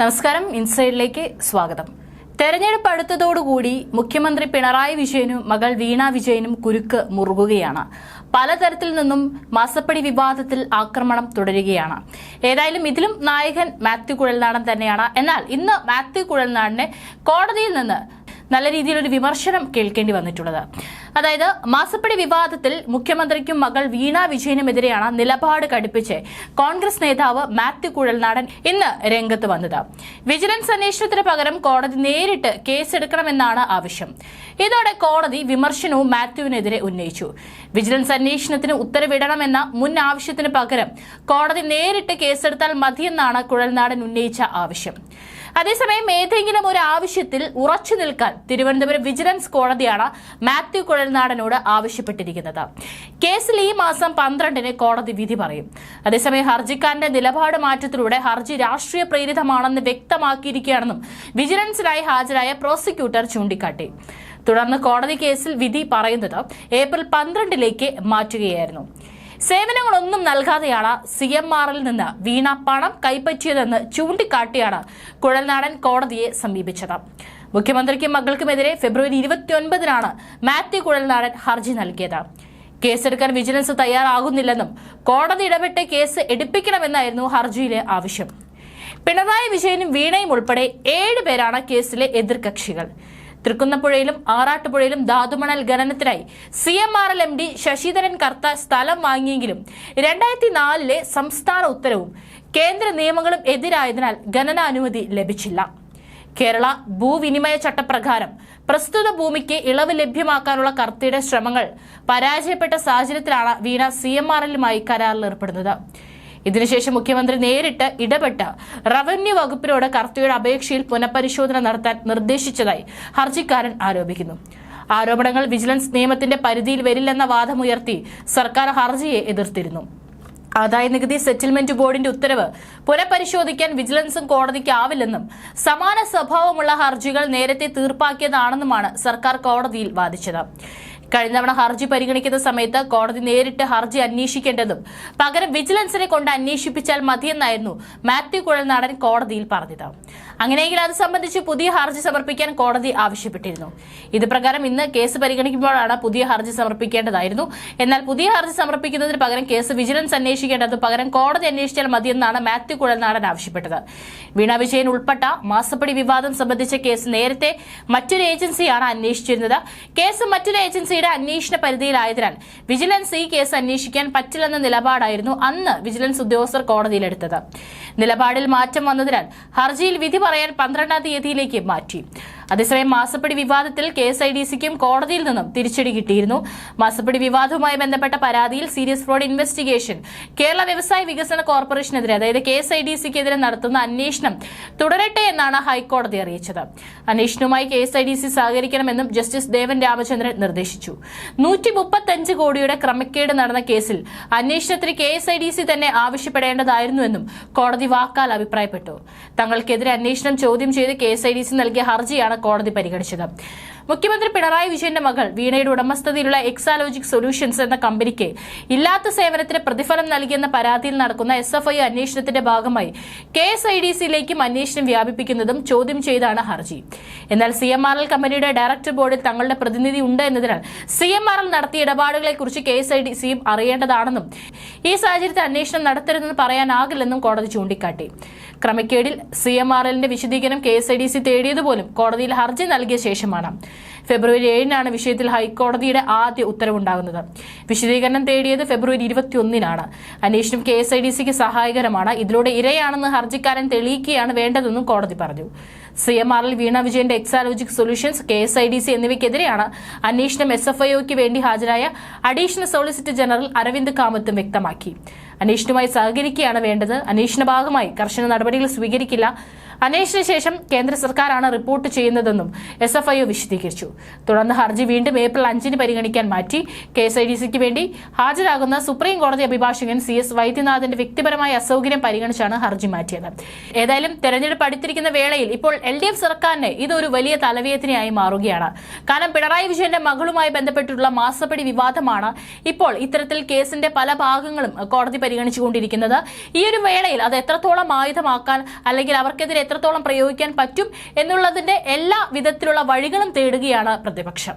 നമസ്കാരം. ഇൻസൈഡിലേക്ക് സ്വാഗതം. തെരഞ്ഞെടുപ്പ് അടുത്തതോടുകൂടി മുഖ്യമന്ത്രി പിണറായി വിജയനും മകൾ വീണ വിജയനും കുരുക്ക് മുറുകുകയാണ്. പലതരത്തിൽ നിന്നും മാസപ്പടി വിവാദത്തിൽ ആക്രമണം തുടരുകയാണ്. ഏതായാലും ഇതിലും നായകൻ മാത്യു കുഴൽനാടൻ തന്നെയാണ്. എന്നാൽ ഇന്ന് മാത്യു കുഴൽനാടിനെ കോടതിയിൽ നിന്ന് നല്ല രീതിയിലൊരു വിമർശനം കേൾക്കേണ്ടി വന്നിട്ടുള്ളത്. അതായത് മാസപ്പടി വിവാദത്തിൽ മുഖ്യമന്ത്രിക്കും മകൾ വീണ വിജയനുമെതിരെയാണ് നിലപാട് കടുപ്പിച്ച് കോൺഗ്രസ് നേതാവ് മാത്യു കുഴൽനാടൻ ഇന്ന് രംഗത്ത് വന്നത്. വിജിലൻസ് അന്വേഷണത്തിന് പകരം കോടതി നേരിട്ട് കേസെടുക്കണമെന്നാണ് ആവശ്യം. ഇതോടെ കോടതി വിമർശനവും മാത്യുവിനെതിരെ ഉന്നയിച്ചു. വിജിലൻസ് അന്വേഷണത്തിന് ഉത്തരവിടണമെന്ന മുൻ ആവശ്യത്തിന് പകരം കോടതി നേരിട്ട് കേസെടുത്താൽ മതിയെന്നാണ് കുഴൽനാടൻ ഉന്നയിച്ച ആവശ്യം. അതേസമയം ഏതെങ്കിലും ഒരു ആവശ്യത്തിൽ ഉറച്ചു നിൽക്കാൻ തിരുവനന്തപുരം വിജിലൻസ് കോടതിയാണ് മാത്യു കുഴൽനാടനോട് ആവശ്യപ്പെട്ടിരിക്കുന്നത്. കേസിൽ ഈ മാസം പന്ത്രണ്ടിന് കോടതി വിധി പറയും. അതേസമയം ഹർജിക്കാരന്റെ നിലപാട് മാറ്റത്തിലൂടെ ഹർജി രാഷ്ട്രീയ പ്രേരിതമാണെന്ന് വ്യക്തമാക്കിയിരിക്കുകയാണെന്നും വിജിലൻസിനായി ഹാജരായ പ്രോസിക്യൂട്ടർ ചൂണ്ടിക്കാട്ടി. തുടർന്ന് കോടതി കേസിൽ വിധി പറയുന്നത് ഏപ്രിൽ പന്ത്രണ്ടിലേക്ക് മാറ്റുകയായിരുന്നു. സേവനങ്ങളൊന്നും നൽകാതെയാണ് സി എം ആറിൽ നിന്ന് വീണ പണം കൈപ്പറ്റിയതെന്ന് ചൂണ്ടിക്കാട്ടിയാണ് കുഴൽനാടൻ കോടതിയെ സമീപിച്ചത്. മുഖ്യമന്ത്രിക്കും മകൾക്കുമെതിരെ ഫെബ്രുവരി ഇരുപത്തിയൊൻപതിനാണ് മാത്യു കുഴൽനാടൻ ഹർജി നൽകിയത്. കേസെടുക്കാൻ വിജിലൻസ് തയ്യാറാകുന്നില്ലെന്നും കോടതി ഇടപെട്ട് കേസ് എടുപ്പിക്കണമെന്നായിരുന്നു ഹർജിയിലെ ആവശ്യം. പിണറായി വിജയനും വീണയും ഉൾപ്പെടെ ഏഴ് പേരാണ് കേസിലെ എതിർകക്ഷികൾ തൃക്കുന്നപ്പുഴയിലും ആറാട്ടുപുഴയിലും ധാതുമണൽ ഖനനത്തിനായി C M R L M D Sasidharan Kartha സ്ഥലം വാങ്ങിയെങ്കിലും രണ്ടായിരത്തി നാലിലെ സംസ്ഥാന ഉത്തരവും കേന്ദ്ര നിയമങ്ങളും എതിരായതിനാൽ ഖനനാനുമതി ലഭിച്ചില്ല. കേരള ഭൂവിനിമയ ചട്ടപ്രകാരം പ്രസ്തുത ഭൂമിക്ക് ഇളവ് ലഭ്യമാക്കാനുള്ള കർത്തയുടെ ശ്രമങ്ങൾ പരാജയപ്പെട്ട സാഹചര്യത്തിലാണ് വീണ സി എം ആർ എല്ലുമായി കരാറിൽ ഏർപ്പെടുന്നത്. ഇതിനുശേഷം മുഖ്യമന്ത്രി നേരിട്ട് ഇടപെട്ട് റവന്യൂ വകുപ്പിനോട് കർത്തയുടെ അപേക്ഷയിൽ പുനഃപരിശോധന നടത്താൻ നിർദ്ദേശിച്ചതായി ഹർജിക്കാരൻ ആരോപിക്കുന്നു. ആരോപണങ്ങൾ വിജിലൻസ് നിയമത്തിന്റെ പരിധിയിൽ വരില്ലെന്ന വാദമുയർത്തി സർക്കാർ ഹർജിയെ എതിർത്തിരുന്നു. ആദായ നികുതി സെറ്റിൽമെന്റ് ബോർഡിന്റെ ഉത്തരവ് പുനഃപരിശോധിക്കാൻ വിജിലൻസും കോടതിക്കാവില്ലെന്നും സമാന സ്വഭാവമുള്ള ഹർജികൾ നേരത്തെ തീർപ്പാക്കിയതാണെന്നുമാണ് സർക്കാർ കോടതിയിൽ വാദിച്ചത്. കഴിഞ്ഞ തവണ ഹർജി പരിഗണിക്കുന്ന സമയത്ത് കോടതി നേരിട്ട് ഹർജി അന്വേഷിക്കേണ്ടതും. പകരം വിജിലൻസിനെ കൊണ്ട് അന്വേഷിപ്പിച്ചാൽ മതിയെന്നായിരുന്നു മാത്യു കുഴൽനാടൻ കോടതിയിൽ പറഞ്ഞത്. അങ്ങനെയെങ്കിൽ അത് സംബന്ധിച്ച് പുതിയ ഹർജി സമർപ്പിക്കാൻ കോടതി ആവശ്യപ്പെട്ടിരുന്നു. ഇത് പ്രകാരം ഇന്ന് കേസ് പരിഗണിക്കുമ്പോഴാണ് പുതിയ ഹർജി സമർപ്പിക്കേണ്ടതായിരുന്നു. എന്നാൽ പുതിയ ഹർജി സമർപ്പിക്കുന്നതിന് പകരം കേസ് വിജിലൻസ് അന്വേഷിക്കേണ്ടത് പകരം കോടതി അന്വേഷിച്ചാൽ മതിയെന്നാണ് മാത്യു കുഴൽനാടൻ ആവശ്യപ്പെട്ടത്. വീണ വിജയൻ ഉൾപ്പെട്ട മാസപ്പടി വിവാദം സംബന്ധിച്ച കേസ് നേരത്തെ മറ്റൊരു ഏജൻസിയാണ് അന്വേഷിച്ചിരുന്നത്. കേസ് മറ്റൊരു ഏജൻസിയുടെ അന്വേഷണ പരിധിയിലായതിനാൽ വിജിലൻസ് ഈ കേസ് അന്വേഷിക്കാൻ പറ്റില്ലെന്ന നിലപാടായിരുന്നു അന്ന് വിജിലൻസ് ഉദ്യോഗസ്ഥർ കോടതിയിലെടുത്തത്. നിലപാടിൽ മാറ്റം വന്നതിനാൽ ഹർജിയിൽ വിധി പറയാൻ പന്ത്രണ്ടാം തീയതിയിലേക്ക് മാറ്റി. അതേസമയം മാസപ്പടി വിവാദത്തിൽ കെ എസ് ഐ ഡി സിക്കും കോടതിയിൽ നിന്നും തിരിച്ചടി കിട്ടിയിരുന്നു. മാസപ്പടി വിവാദവുമായി ബന്ധപ്പെട്ട പരാതിയിൽ സീരിയസ് ഫ്രോഡ് ഇൻവെസ്റ്റിഗേഷൻ കേരള വ്യവസായ വികസന കോർപ്പറേഷനെതിരെ അതായത് കെ എസ് ഐ ഡി സിക്കെതിരെ നടത്തുന്ന അന്വേഷണം തുടരട്ടെ എന്നാണ് ഹൈക്കോടതി അറിയിച്ചത്. അന്വേഷണവുമായി K S I D C സഹകരിക്കണമെന്നും ജസ്റ്റിസ് ദേവൻ രാമചന്ദ്രൻ നിർദ്ദേശിച്ചു. നൂറ്റി മുപ്പത്തഞ്ച് കോടിയുടെ ക്രമക്കേട് നടന്ന കേസിൽ അന്വേഷണത്തിന് K S I D C തന്നെ ആവശ്യപ്പെടേണ്ടതായിരുന്നുവെന്നും കോടതി വാക്കാൽ അഭിപ്രായപ്പെട്ടു. തങ്ങൾക്കെതിരെ അന്വേഷണം ചോദ്യം ചെയ്ത് K S I D C നൽകിയ ഹർജിയാണ് കോടതി പരിഗണിച്ചത്. മുഖ്യമന്ത്രി പിണറായി വിജയന്റെ മകൾ വീണയുടെ ഉടമസ്ഥതയിലുള്ള എക്സാലോജിക് സൊല്യൂഷൻസ് എന്ന കമ്പനിക്ക് ഇല്ലാത്ത സേവനത്തിന് പ്രതിഫലം നൽകിയെന്ന പരാതിയിൽ നടക്കുന്ന എസ് എഫ് ഐ അന്വേഷണത്തിന്റെ ഭാഗമായി കെ എസ് ഐ ഡി സിയിലേക്കും അന്വേഷണം വ്യാപിപ്പിക്കുന്നതും ചോദ്യം ചെയ്താണ് ഹർജി. എന്നാൽ സി എം ആർ എൽ കമ്പനിയുടെ ഡയറക്ടർ ബോർഡിൽ തങ്ങളുടെ പ്രതിനിധി ഉണ്ട് എന്നതിനാൽ സി എം ആർ എൽ നടത്തിയ ഇടപാടുകളെക്കുറിച്ച് കെ എസ് ഐ ഡി സിയും അറിയേണ്ടതാണെന്നും ഈ സാഹചര്യത്തിൽ അന്വേഷണം നടത്തരുതെന്ന് പറയാനാകില്ലെന്നും കോടതി ചൂണ്ടിക്കാട്ടി. ക്രമക്കേടിൽ സി എം ആർ എല്ലിന്റെ വിശദീകരണം K S I D C തേടിയതുപോലും കോടതിയിൽ ഹർജി നൽകിയ ശേഷമാണ്. ഫെബ്രുവരി ഏഴിനാണ് വിഷയത്തിൽ ഹൈക്കോടതിയുടെ ആദ്യ ഉത്തരവുണ്ടാകുന്നത്. വിശദീകരണം തേടിയത് ഫെബ്രുവരി ഇരുപത്തിയൊന്നിനാണ്. അന്വേഷണം കെ എസ് ഐ ഡി സിക്ക് സഹായകരമാണ്. ഇതിലൂടെ ഇരയാണെന്ന് ഹർജിക്കാരൻ തെളിയിക്കുകയാണ് വേണ്ടതെന്നും കോടതി പറഞ്ഞു. സി എം ആറിൽ വീണ വിജയന്റെ Exalogic solutions K S I D C എന്നിവയ്ക്കെതിരെയാണ് അന്വേഷണം എസ് എഫ് ഐഒക്ക് വേണ്ടി ഹാജരായ അഡീഷണൽ സോളിസിറ്റർ ജനറൽ അരവിന്ദ് കാമത്തും വ്യക്തമാക്കി. അന്വേഷണവുമായി സഹകരിക്കുകയാണ് വേണ്ടത്. അന്വേഷണ ഭാഗമായി കർശന നടപടികൾ സ്വീകരിക്കില്ല. അന്വേഷണ ശേഷം കേന്ദ്ര സർക്കാരാണ് റിപ്പോർട്ട് ചെയ്യുന്നതെന്നും എസ് എഫ് ഐ വിശദീകരിച്ചു. തുടർന്ന് ഹർജി വീണ്ടും ഏപ്രിൽ അഞ്ചിന് പരിഗണിക്കാൻ മാറ്റി. കെ എസ് ഐ ഡി സിക്ക് വേണ്ടി ഹാജരാകുന്ന സുപ്രീം കോടതി അഭിഭാഷകൻ സി എസ് വൈദ്യനാഥന്റെ വ്യക്തിപരമായ അസൗകര്യം പരിഗണിച്ചാണ് ഹർജി മാറ്റിയത്. ഏതായാലും തെരഞ്ഞെടുപ്പ് അടുത്തിരിക്കുന്ന വേളയിൽ ഇപ്പോൾ എൽ ഡി എഫ് സർക്കാരിന് ഇതൊരു വലിയ തലവേദനയായി മാറുകയാണ്. കാരണം പിണറായി വിജയന്റെ മകളുമായി ബന്ധപ്പെട്ടുള്ള മാസപ്പടി വിവാദമാണ്. ഇപ്പോൾ ഇത്തരത്തിൽ കേസിന്റെ പല ഭാഗങ്ങളും കോടതി പരിഗണിച്ചുകൊണ്ടിരിക്കുന്നത്. ഈ ഒരു വേളയിൽ അത് എത്രത്തോളം ആയുധമാക്കാൻ അല്ലെങ്കിൽ അവർക്കെതിരെ എത്രത്തോളം പ്രയോഗിക്കാൻ പറ്റും എന്നുള്ളതിന്റെ എല്ലാ വിധത്തിലുള്ള വഴികളും തേടുകയാണ് പ്രതിപക്ഷം.